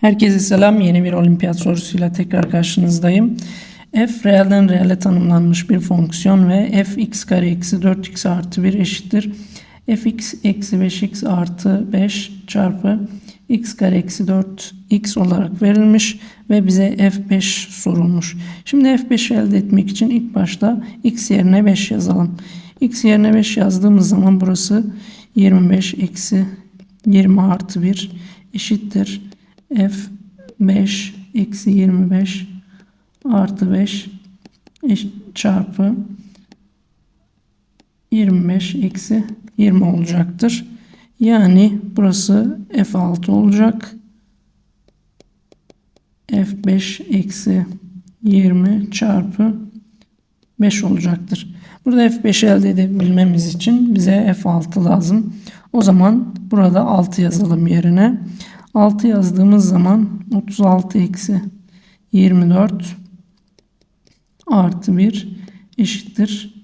Herkese selam. Yeni bir olimpiyat sorusuyla tekrar karşınızdayım. f reelden reele tanımlanmış bir fonksiyon ve f x kare eksi 4x artı 1 eşittir. fx eksi 5x artı 5 çarpı x kare eksi 4x olarak verilmiş ve bize f5 sorulmuş. Şimdi f5 elde etmek için ilk başta x yerine 5 yazalım. x yerine 5 yazdığımız zaman burası 25 eksi 20 artı 1 eşittir f 5 eksi 25 artı 5 eş- çarpı 25 eksi 20 olacaktır. Yani burası f6 olacak. f5 eksi 20 çarpı 5 olacaktır. Burada f5 elde edebilmemiz için bize f6 lazım. O zaman burada 6 yazalım yerine. 6 yazdığımız zaman 36 eksi 24 artı 1 eşittir.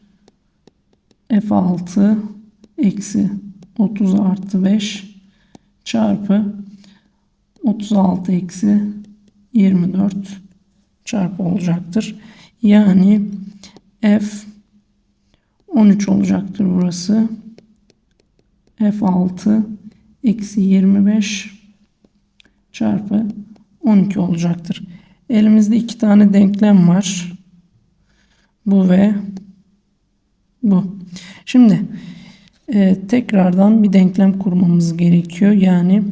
F6 eksi 30 artı 5 çarpı 36 eksi 24 çarpı olacaktır. Yani F 13 olacaktır burası. F6 eksi 25 çarpı 12 olacaktır. Elimizde iki tane denklem var. Bu ve bu. Şimdi e, tekrardan bir denklem kurmamız gerekiyor. Yani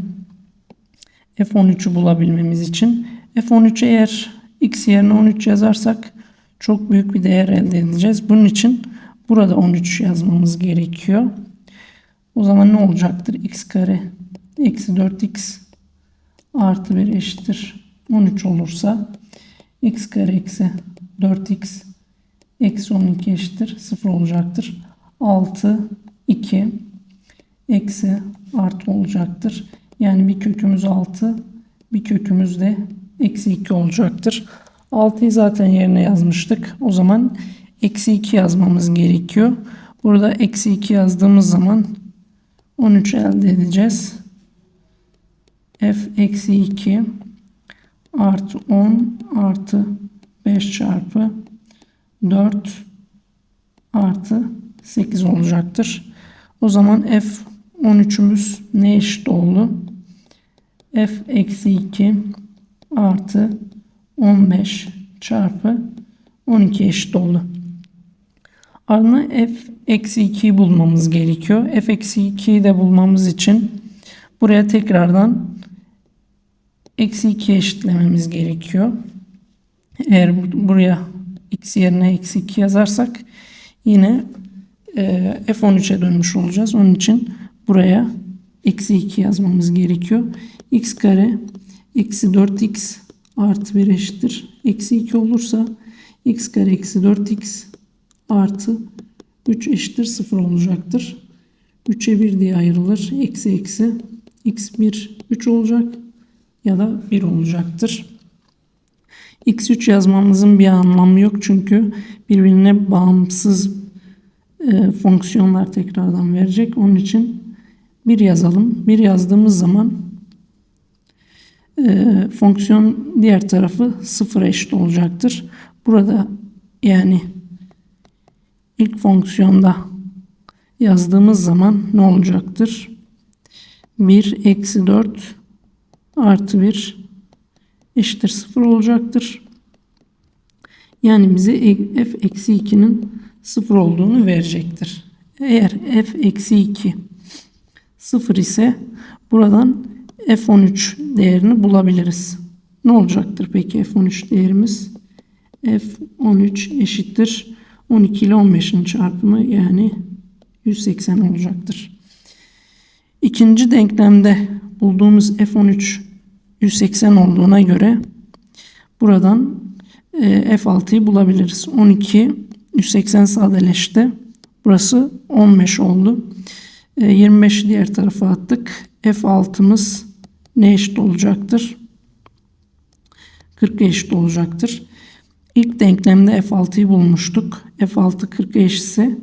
F13'ü bulabilmemiz için. F13 eğer x yerine 13 yazarsak çok büyük bir değer elde edeceğiz. Bunun için burada 13 yazmamız gerekiyor. O zaman ne olacaktır? x kare eksi 4x artı 1 eşittir 13 olursa x kare eksi 4x eksi 12 eşittir 0 olacaktır. 6 2 eksi artı olacaktır. Yani bir kökümüz 6 bir kökümüz de eksi 2 olacaktır. 6'yı zaten yerine yazmıştık. O zaman eksi 2 yazmamız gerekiyor. Burada eksi 2 yazdığımız zaman 13 elde edeceğiz f eksi 2 artı 10 artı 5 çarpı 4 artı 8 olacaktır. O zaman f 13'ümüz ne eşit oldu? f eksi 2 artı 15 çarpı 12 eşit oldu. Ardından f eksi 2'yi bulmamız gerekiyor. f eksi 2'yi de bulmamız için buraya tekrardan eksi 2 eşitlememiz gerekiyor. Eğer bu- buraya x yerine eksi 2 yazarsak yine e, f13'e dönmüş olacağız. Onun için buraya eksi 2 yazmamız gerekiyor. x kare eksi 4x artı 1 eşittir. Eksi 2 olursa x kare eksi 4x artı 3 eşittir 0 olacaktır. 3'e 1 diye ayrılır. Eksi eksi x1 3 olacak ya da 1 olacaktır. x3 yazmamızın bir anlamı yok çünkü birbirine bağımsız e, fonksiyonlar tekrardan verecek. Onun için 1 yazalım. 1 yazdığımız zaman e, fonksiyon diğer tarafı 0 eşit olacaktır. Burada yani ilk fonksiyonda yazdığımız zaman ne olacaktır? 1 eksi 4 artı 1 eşittir 0 olacaktır. Yani bize f eksi 2'nin 0 olduğunu verecektir. Eğer f eksi 2 0 ise buradan f13 değerini bulabiliriz. Ne olacaktır peki f13 değerimiz? f13 eşittir 12 ile 15'in çarpımı yani 180 olacaktır. İkinci denklemde bulduğumuz f13 180 olduğuna göre buradan e, f6'yı bulabiliriz. 12 180 sadeleşti. Burası 15 oldu. E, 25'i diğer tarafa attık. f6'mız ne eşit olacaktır? 40 eşit olacaktır. İlk denklemde f6'yı bulmuştuk. f6 40 eşitse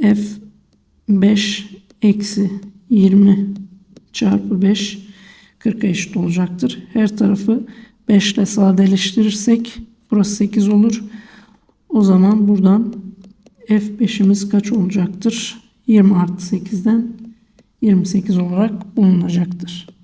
f5 eksi 20 çarpı 5 40'a eşit olacaktır. Her tarafı 5 ile sadeleştirirsek burası 8 olur. O zaman buradan F5'imiz kaç olacaktır? 20 artı 8'den 28 olarak bulunacaktır.